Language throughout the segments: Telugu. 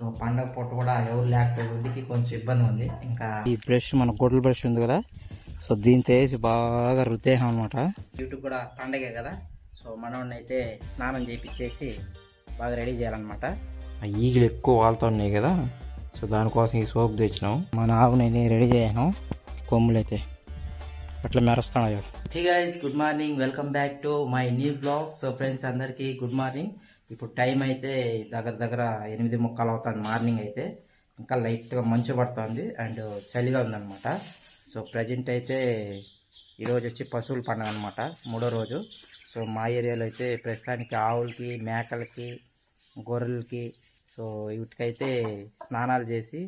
సో పండగ పూట కూడా ఎవరు లేకపోతే కొంచెం ఇబ్బంది ఉంది. ఇంకా ఈ బ్రష్ మన గొడ్ల బ్రష్ ఉంది కదా సో దీంతో వేసి బాగా రుద్దేహం అనమాట యూట్యూబ్ కూడా పండగే కదా సో మనవాడిని అయితే స్నానం చేయించేసి బాగా రెడీ చేయాలన్నమాట. ఈగలు ఎక్కువ వాళ్తా ఉన్నాయి కదా సో దానికోసం ఈ సోప్ తెచ్చినాం. మన ఆవుని రెడీ చేయను కొమ్ములు అయితే అట్లా మెరుస్తున్నాయో. Hey guys good morning welcome back to my new blog so friends అందరికీ గుడ్ మార్నింగ్ ఇప్పుడు టైం అయితే దగ్గర దగ్గర ఎనిమిది ముక్కలు అవుతుంది. మార్నింగ్ అయితే ఇంకా లైట్గా మంచు పడుతుంది. అండ్ చలిగా ఉందన్నమాట. సో ప్రజెంట్ అయితే ఈరోజు వచ్చి పశువుల పండుగ అనమాట మూడో రోజు. సో మా ఏరియాలో అయితే ప్రస్తుతానికి ఆవులకి మేకలకి గొర్రెలకి సో వీటికైతే స్నానాలు చేసి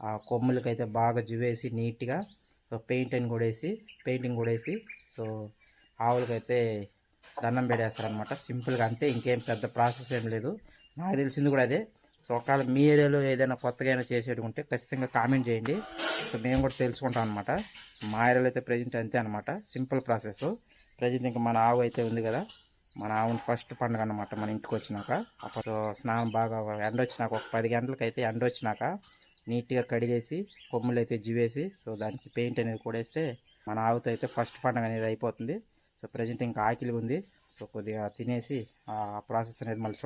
ఆ కొమ్ములకైతే బాగా జువేసి నీట్గా సో పెయింట్ అని కూడా వేసి పెయింటింగ్ కూడా వేసి సో ఆవులకైతే దండం పెట్టేస్తారనమాట సింపుల్గా అంతే ఇంకేం పెద్ద ప్రాసెస్ ఏం లేదు. నాకు తెలిసింది కూడా అదే. సో ఒకవేళ మీ ఏరియాలో ఏదైనా కొత్తగా అయినా చేసేది ఉంటే ఖచ్చితంగా కామెంట్ చేయండి. సో మేము కూడా తెలుసుకుంటాం అనమాట మా ఏరియాలో అయితే ప్రజెంట్ అంతే అనమాట సింపుల్ ప్రాసెస్. ప్రజెంట్ ఇంకా మన ఆవు అయితే ఉంది కదా. మన ఆవుని ఫస్ట్ పండుగ అనమాట మన ఇంటికి వచ్చినాక. అప్పుడు స్నానం బాగా ఎండ వచ్చినాక ఒక పది గంటలకు అయితే ఎండ వచ్చినాక నీట్గా కడిగేసి కొమ్ములు అయితే జివేసి సో దానికి పెయింట్ అనేది కూడా వేస్తే మన ఆవుతో అయితే ఫస్ట్ పండుగ అనేది అయిపోతుంది. సో ప్రజెంట్ ఇంకా ఆకిలి ఉంది. సో కొద్దిగా తినేసి ఆ ప్రాసెస్ అనేది మళ్ళీ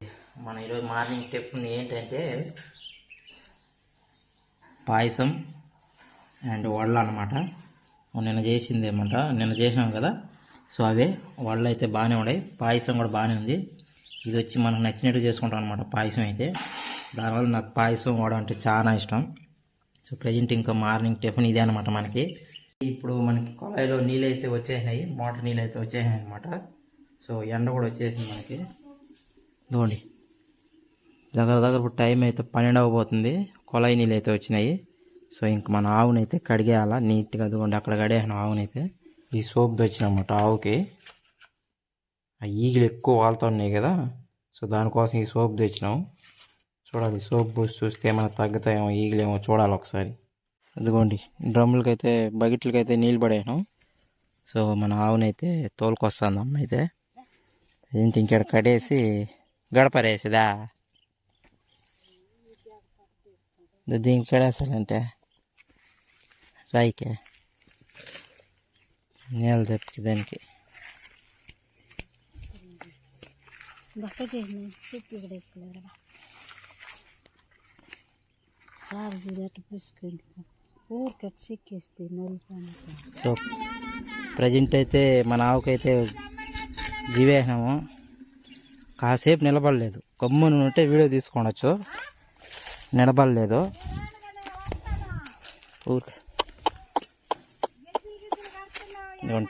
మన ఈరోజు మార్నింగ్ టిఫిన్ ఏంటంటే పాయసం అండ్ వడలు అనమాట నిన్న చేసింది ఏమంట? నిన్న చేసినాం కదా. సో అవే వడలు అయితే బాగానే ఉన్నాయి. పాయసం కూడా బాగానే ఉంది. ఇది వచ్చి మనకు నచ్చినట్టు చేసుకుంటాం అనమాట పాయసం అయితే. దానివల్ల నాకు పాయసం వడ అంటే చాలా ఇష్టం. సో ప్రజెంట్ ఇంకా మార్నింగ్ టిఫిన్ ఇదే అనమాట మనకి. ఇప్పుడు మనకి కొళాయిలో నీళ్ళు అయితే వచ్చేసినాయి మోటార్ నీళ్ళు అయితే వచ్చేసినాయి అనమాట సో ఎండ కూడా వచ్చేసింది మనకి. చూడండి దగ్గర దగ్గర ఇప్పుడు టైం అయితే పన్నెండు అవ్వబోతుంది కొళాయి నీళ్ళు అయితే వచ్చినాయి. సో ఇంక మన ఆవునైతే కడిగేయాలా? నీట్గా అదిగోండి అక్కడ కడిగేసిన ఆవునైతే. ఈ సోప్ తెచ్చినమాట ఆవుకి. ఆ ఈగలు ఎక్కువ వాళ్తా ఉన్నాయి కదా. సో దానికోసం ఈ సోప్ తెచ్చినాం. చూడాలి సోప్ చూస్తే ఏమైనా తగ్గుతాయేమో ఈగలేమో చూడాలి ఒకసారి. అదిగోండి డ్రమ్ములకైతే బకెట్లకైతే నీళ్ళు పడేయను. సో మన ఆవునైతే తోలుకొస్తాను అమ్మ అయితే ఏంటి ఇంకేడ కడేసి గడపరేసిదా దీనికి కడేసాలంటే రాయికే. నీళ్ళు తెప్పకి దానికి. బట్ట చేసిన చెప్పి ఇక్కడ సో ప్రజెంట్ అయితే మన ఆవుకైతే జీవేసినాము కాసేపు నిలబడలేదు. గమ్మున ఉంటే వీడియో తీసుకోవచ్చు నిలబడలేదు. ఊరికే.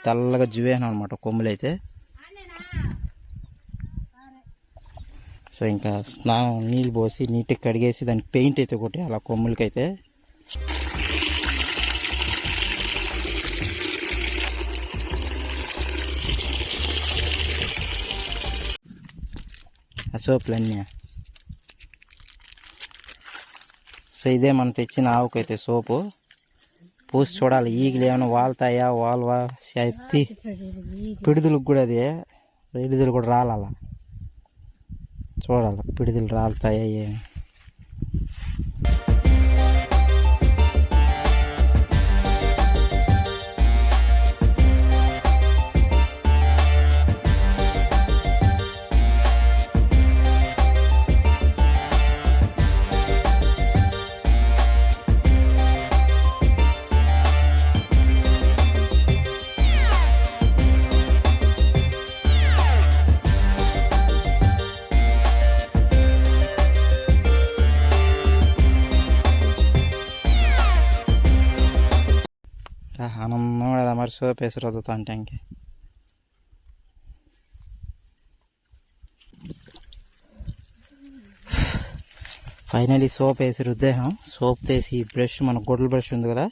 తెల్లగా జీవేసినాం అనమాట కొమ్ములు అయితే సో ఇంకా స్నానం నీళ్ళు పోసి నీట్గా కడిగేసి దానికి పెయింట్ అయితే కొట్టి అలా కొమ్ములకైతే. సోపులన్నీ. సో ఇదే మనం తెచ్చిన ఆవుకైతే సోపు. పూసి చూడాలి ఈగలు ఏమైనా వాళ్తాయా వాల్వా శక్తి పిడుదలకు కూడా అది. పిడుదలు కూడా రాలాల. చూడాలి పిడుదలు రాలుతాయా ఏమి. కదా మరి సోప్ వేసి ఫైనలీ సోప్ వేసి రుద్దేహం సోప్ తీసి బ్రష్ మన గొడ్ల బ్రష్ ఉంది కదా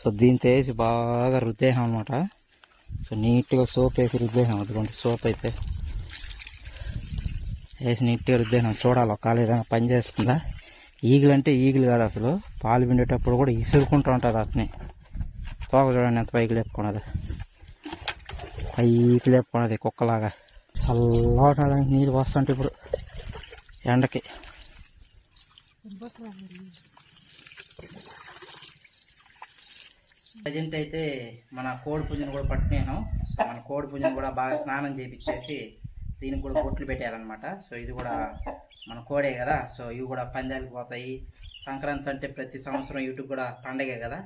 సో దీంతో వేసి బాగా రుద్దేహం అనమాట సో నీట్గా సోప్ వేసి రుద్దేహం అదిగోండి సోప్ అయితే వేసి నీట్గా రుద్దేహం చూడాలి ఒకవేళ ఏదైనా పని చేస్తుందా? ఈగలు అంటే ఈగలు కాదు అసలు. పాలు పిండేటప్పుడు కూడా ఇసురుకుంటూ ఉంటుంది అట్నే తోక చూడండి ఎంత పైకి లేపుకున్నది పైకి లేపుకున్నది కుక్కలాగా చల్లగా నీళ్ళు వస్తుంటే ఇప్పుడు ఎండకి ప్రజెంట్ అయితే మన కోడి పుంజును కూడా పట్టుకున్నాను మన కోడి పుంజును కూడా బాగా స్నానం చేపించేసి దీనికి కూడా బొట్లు పెట్టారనమాట సో ఇది కూడా మన కోడే కదా సో ఇవి కూడా పందాలకు పోతాయి సంక్రాంతి అంటే ప్రతి సంవత్సరం యూట్యూబ్ కూడా పండగే కదా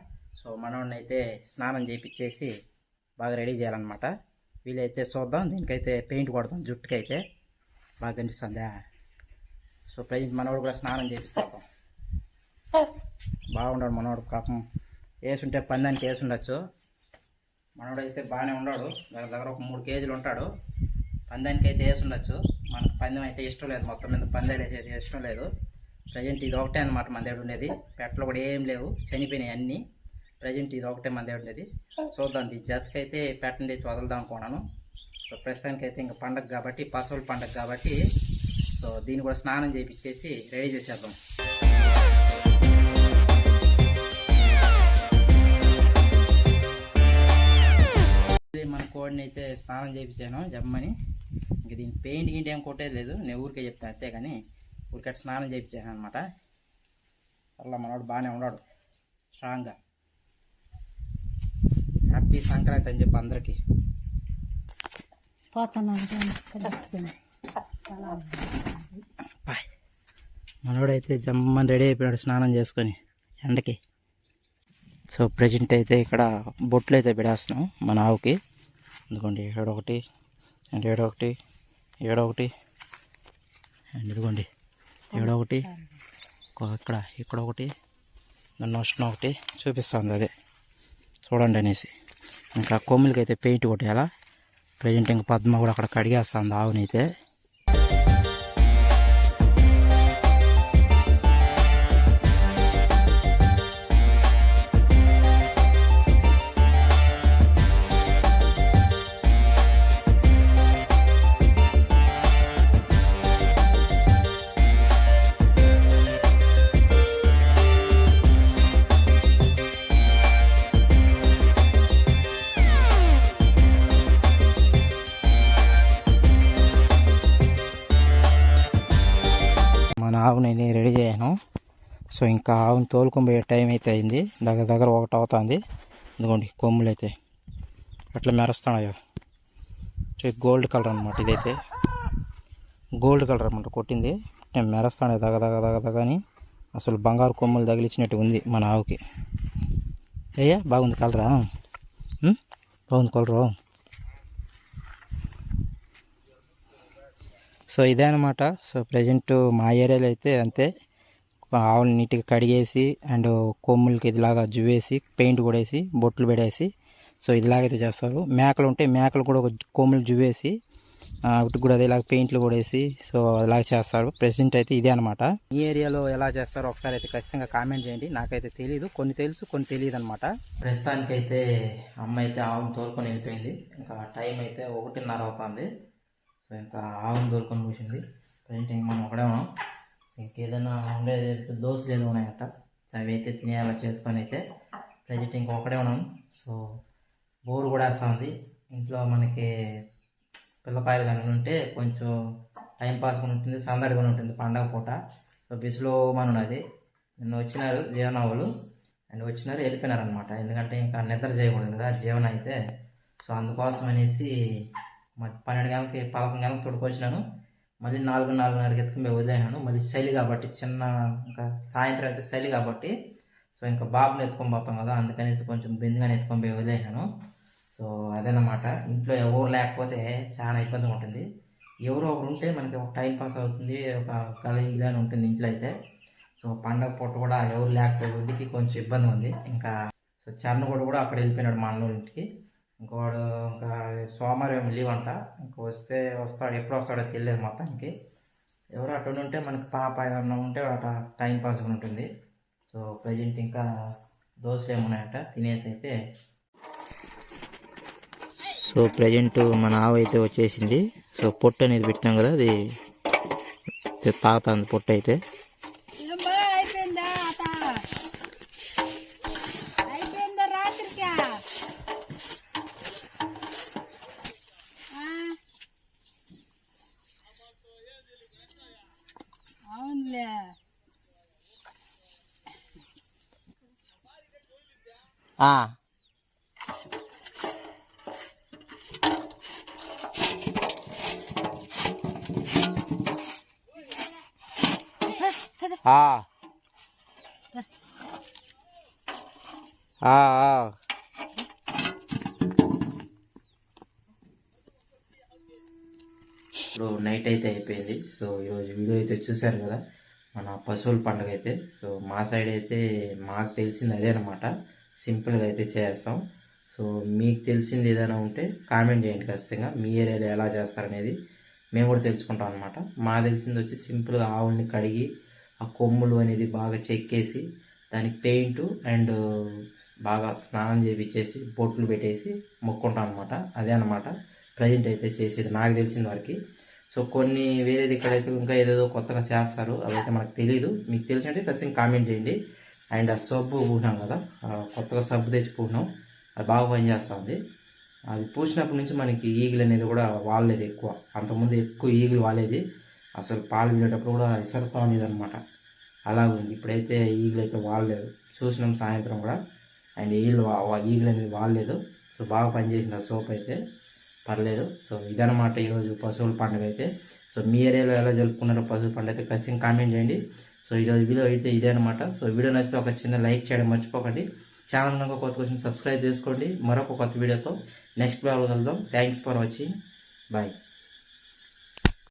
సో మనవాడిని అయితే స్నానం చేయించేసి బాగా రెడీ చేయాలన్నమాట. వీలైతే చూద్దాం దీనికైతే పెయింట్ కొడదాం జుట్టుకైతే. బాగా కనిపిస్తుందా? సో ప్రజెంట్ మనవాడు కూడా స్నానం చేపిస్తాం బాగుండాడు మనవాడు పాపం. వేసుంటే పందానికి వేసి ఉండొచ్చు మనవాడు అయితే బాగానే ఉన్నాడు దగ్గర దగ్గర ఒక మూడు కేజీలు ఉంటాడు. పందానికి అయితే వేసి ఉండొచ్చు మనకు పందెం అయితే ఇష్టం లేదు. మొత్తం మీద పందాలు ఇష్టం లేదు. ప్రజెంట్ ఇది ఒకటే అనమాట మన దగ్గర ఉండేది. పెట్టలు కూడా ఏం లేవు. చనిపోయినాయి అన్నీ. ప్రజెంట్ ఇది ఒకటే దగ్గర ఉండేది. చూద్దాం ఈ జతకైతే పెట్టని తెచ్చి వదులుదాం అనుకున్నాను సో ప్రస్తుతానికి అయితే ఇంకా పండగ కాబట్టి పశువుల పండగ కాబట్టి సో దీన్ని కూడా స్నానం చేయించేసి రెడీ చేసేద్దాం. మన కోడిని అయితే స్నానం చేయించాను జమ్మని. ఇంక దీని పెయింట్ గింటి ఏం కొట్టేది లేదు నేను ఊరికే చెప్తాను అంతే కానీ ఊరికే స్నానం చేయించాను అనమాట అలా మనవాడు బాగానే ఉన్నాడు స్ట్రాంగ్గా హ్యాపీ సంక్రాంతి అని చెప్పి అందరికీ. మనోడైతే జమ్మని రెడీ అయిపోయాడు స్నానం చేసుకొని ఎండకి. సో ప్రజెంట్ అయితే ఇక్కడ బొట్లు అయితే పెడేస్తున్నాం మన ఆవుకి. ఇదిగోండి ఏడొకటి అండ్ ఏడొకటి ఏడొకటి అండ్ ఇదిగోండి ఏడొకటి ఇక్కడ ఇక్కడ ఒకటి నన్ను వస్తున్న ఒకటి చూపిస్తుంది అదే. చూడండి అనేసి. ఇంకా కొమ్ములకి అయితే పెయింట్ కొట్టేయాలా? ప్రజెంట్ ఇంకా పద్మ కూడా అక్కడ కడిగేస్తుంది ఆవునైతే. సో ఇంకా ఆవుని తోలుకొని పోయే టైం అయితే అయింది. దగ్గర దగ్గర ఒకటి అవుతుంది. ఇదిగోండి కొమ్ములు అయితే అట్లా మెరుస్తున్నాయో. సో గోల్డ్ కలర్ అనమాట ఇదైతే. గోల్డ్ కలర్ అనమాట కొట్టింది. నేను మెరుస్తాను దగ్గర దగ్గర దగ్గర దగ్గర అని. అసలు బంగారు కొమ్ములు తగిలిచ్చినట్టు ఉంది మన ఆవుకి. అయ్యా బాగుంది కలరా? బాగుంది కలరు. సో ఇదే అనమాట సో ప్రజెంట్ మా ఏరియాలో అయితే అంతే. ఆవులు నీట్గా కడిగేసి అండ్ కొమ్ములకి ఇదిలాగా జువేసి పెయింట్ కూడా వేసి బొట్లు పెడేసి సో ఇదిలాగైతే చేస్తారు. మేకలు ఉంటే మేకలు కూడా ఒక కొమ్ములు జువేసి వాటికి కూడా అదేలాగ పెయింట్లు కూడా వేసి సో అలాగ చేస్తారు. ప్రెసెంట్ అయితే ఇదే అనమాట ఈ ఏరియాలో ఎలా చేస్తారో ఒకసారి అయితే ఖచ్చితంగా కామెంట్ చేయండి. నాకైతే తెలియదు కొన్ని తెలుసు కొన్ని తెలియదు అనమాట ప్రస్తుతానికి అయితే అమ్మ అయితే ఆవును తోలుకొని వెళ్ళిపోయింది. ఇంకా టైం అయితే ఒకటిన్నర అవుతుంది. సో ఇంకా ఆవును తోలుకొని కూర్చుంది ప్రజెంట్ ఇంక మనం ఒకడే ఉన్నాం. ఇంకేదైనా ఉండేది దోశలు ఏదో ఉన్నాయట. సో అవి అయితే తినేలా చేసుకొని అయితే ప్రజెంట్ ఇంక ఉన్నాం. సో బోరు కూడా వేస్తుంది. ఇంట్లో మనకి పిల్లకాయలు కానీ ఉంటే కొంచెం టైం పాస్ కూడా ఉంటుంది సందడి కూడా ఉంటుంది పండగ పూట. సో బిస్లో మన ఉన్నది. నిన్న వచ్చినారు జీవన వాళ్ళు. అండ్ వచ్చినారు వెళ్ళిపోయినారు అనమాట ఎందుకంటే ఇంకా నిద్ర చేయకూడదు కదా జీవన అయితే. సో అందుకోసం అనేసి మరి పన్నెండు గంటలకి పదకొండు గంటలకు తోడుకొచ్చినాను. మళ్ళీ నాలుగు నాలుగున్నరకి ఎత్తుకుని వదిలేనాను మళ్ళీ చలి కాబట్టి చిన్న ఇంకా సాయంత్రం అయితే చలి కాబట్టి సో ఇంకా బాబుని ఎత్తుకొని పోతాం కదా అందుకనేసి కొంచెం బెందుగానే ఎత్తుకొని పోయి వదిలేనాను సో అదనమాట ఇంట్లో ఎవరు లేకపోతే చాలా ఇబ్బందిగా ఉంటుంది. ఎవరో ఒకరు ఉంటే మనకి ఒక టైం పాస్ అవుతుంది ఒక కలయిగా ఉంటుంది ఇంట్లో అయితే. సో పండగ పూట కూడా ఎవరు లేకపోతే ఇంటికి కొంచెం ఇబ్బంది ఉంది. ఇంకా సో చరణ్ కూడా కూడా అక్కడ వెళ్ళిపోయినాడు మా అన్నోళ్ళ ఇంటికి. ఇంకోడు ఇంకా సోమవారం లీవ్ అంట ఇంకా వస్తే వస్తాడు. ఎప్పుడు వస్తాడో తెలియదు మొత్తానికి. ఎవరు అటు ఉంటే మనకి పాప ఏమన్నా ఉంటే అట టైం పాస్ కూడా ఉంటుంది. సో ప్రజెంట్ ఇంకా దోశలు ఏమున్నాయట? తినేసి అయితే. సో ప్రజెంట్ మన ఆవు అయితే వచ్చేసింది. సో పొట్టు అనేది పెట్టినాం కదా అది తాగుతుంది పొట్టు అయితే అయిపోయిందా అత అయిపోయిందా రాత్రికా ఆ? అవునులే ఆ. ఆ. ఆ, ఆ. ఇప్పుడు నైట్ అయితే అయిపోయింది. సో ఈరోజు వీడియో అయితే చూశారు కదా మన పశువుల పండుగ అయితే. సో మా సైడ్ అయితే మాకు తెలిసింది అదే అనమాట సింపుల్గా అయితే చేస్తాం. సో మీకు తెలిసింది ఏదైనా ఉంటే కామెంట్ చేయండి ఖచ్చితంగా. మీ ఏరియాలో ఎలా చేస్తారనేది మేము కూడా తెలుసుకుంటాం అనమాట మా తెలిసింది వచ్చి సింపుల్గా ఆవుల్ని కడిగి ఆ కొమ్ములు అనేది బాగా చెక్కేసి దానికి పెయింట్ అండ్ బాగా స్నానం చేపించేసి బొట్లు పెట్టేసి మొక్కుంటాం అనమాట అదే అనమాట ప్రజెంట్ అయితే చేసేది నాకు తెలిసిన వరకు. సో కొన్ని వేరేది ఇక్కడైతే ఇంకా ఏదేదో కొత్తగా చేస్తారు. అదైతే మనకు తెలియదు మీకు తెలిసింటే ఖచ్చితంగా కామెంట్ చేయండి. అండ్ ఆ సబ్బు పూసినాం కదా కొత్తగా సబ్బు తెచ్చి పూసినాం. అది బాగా పనిచేస్తుంది. అది పూసినప్పటి నుంచి మనకి ఈగిల్ అనేది కూడా వాడలేదు ఎక్కువ. అంతకుముందు ఎక్కువ ఈగిల్ వాలేది అసలు పాలు వినేటప్పుడు కూడా ఇసరుతా ఉండేది అనమాట అలా ఉంది. ఇప్పుడైతే ఈగిల్ అయితే వాడలేదు. చూసినాం సాయంత్రం కూడా. అండ్ ఈగిల్ ఈగిల్ అనేది వాడలేదు. సో బాగా పనిచేసింది ఆ సోప్ అయితే. పర్లేదు. సో ఇదనమాట ఈరోజు పశువుల పండుగ అయితే. సో మీ ఏరియాలో ఎలా జరుపుకున్నారో పశువుల పండుగ అయితే ఖచ్చితంగా కామెంట్ చేయండి. సో ఈరోజు వీడియో అయితే ఇదే అనమాట సో వీడియో నచ్చితే ఒక చిన్న లైక్ చేయడం మర్చిపోకండి. ఛానల్ కనుక కొత్త క్వశ్చన్ సబ్స్క్రైబ్ చేసుకోండి. మరొక కొత్త వీడియోతో నెక్స్ట్ బ్లాగ్ కలుద్దాం. Thanks for watching bye